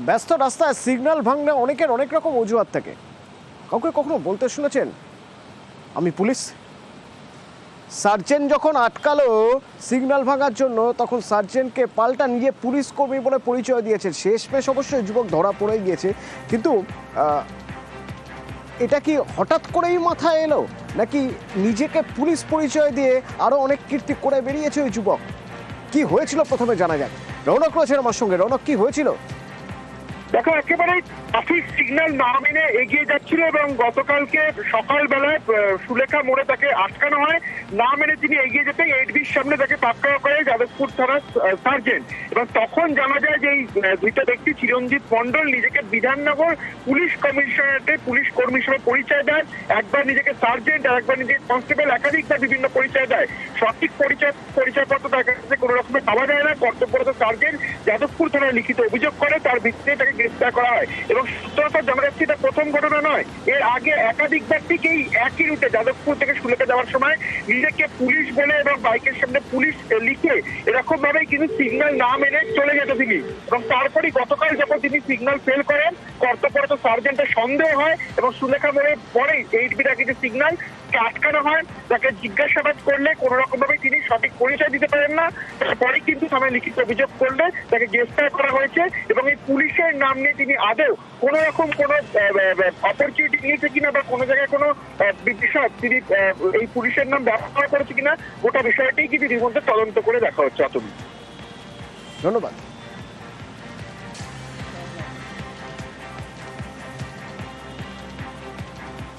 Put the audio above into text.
ব্যস্ত রাস্তায় সিগন্যাল ভাঙলে অনেকের অনেক রকম অজুহাত থাকে। কাউকে কখনো বলতে শুনেছেন? আমি পুলিশ। সার্জেন্ট যখন আটকালো সিগন্যাল ভাঙার জন্য, তখন সার্জেন্টকে পাল্টা নিয়ে পুলিশ কর্মী বলে পরিচয় দিয়েছেন। শেষমেশ অবশ্যই যুবক ধরা পড়ে গিয়েছে। কিন্তু এটা কি হঠাৎ করেই মাথায় এলো? নাকি নিজেকে পুলিশ পরিচয় দিয়ে আরও অনেক কীর্তি করে বেরিয়েছে ওই যুবক? কি হয়েছিল প্রথমে জানা যাক। রৌনক রয়েছেন আমার সঙ্গে। রৌনক কি হয়েছিল? দেখো, একেবারে ট্রাফিক সিগন্যাল না মেনে এগিয়ে যাচ্ছিল এবং গতকালকে সকালবেলায় সুলেখা মোড়ে তাকে আটকানো হয়। না মেনে তিনি এগিয়ে যেতে এইটবির সামনে তাকে পাকড়াও করে যাদবপুর থানার সার্জেন্ট। এবং তখন জানা যায় যে এই দুইটা ব্যক্তি চিরঞ্জিত মন্ডল নিজেকে বিধাননগর পুলিশ কমিশনারেটে পুলিশ কর্মী হিসেবে পরিচয় দেন। একবার নিজেকে সার্জেন্ট আর একবার নিজেকে কনস্টেবল একাধিকবার বিভিন্ন পরিচয় দেয়। সঠিক পরিচয়, পরিচয়পত্র তার কাছে কোনো রকমের পাওয়া যায় না। কর্তব্যরত সার্জেন্ট যাদবপুর থানায় লিখিত অভিযোগ করে। তার ভিত্তিতে তাকে গ্রেফতার করা হয়। এবং সূত্রতা জানা যাচ্ছে এটা প্রথম ঘটনা নয়। এর আগে একাধিক ঠিক এই একই রুটে যাদবপুর থেকে সুলেখা যাওয়ার সময় নিজেকে পুলিশ বলে এবং বাইকের সামনে পুলিশ লিখে এরকম ভাবেই কিন্তু সিগন্যাল না মেনে চলে যেত তিনি। এবং তারপরেই গতকাল যখন তিনি সিগন্যাল ফেল করেন, কর্তব্যরত সার্জেন্টের সন্দেহ হয় এবং সুলেখা মোড়ে পরেই এইট বিটা কিছু সিগন্যাল আটকানো হয়, তাকে জিজ্ঞাসাবাদ করলে কোনো রকম ভাবে তিনি সঠিক পরিচয় দিতে পারেন না। তারপরে কিন্তু থানায় লিখিত অভিযোগ করলে তাকে গ্রেফতার করা হয়েছে এবং এই পুলিশের নাম নিয়ে তিনি আদৌ কোনো রকম কোনো অপরচুনিটি নিয়েছে কিনা বা কোনো জায়গায় কোনো বিষয় তিনি এই পুলিশের নাম ব্যবহার করেছে কিনা, গোটা বিষয়টাই কিন্তু ইতিমধ্যে তদন্ত করে দেখা হচ্ছে। অতএব ধন্যবাদ।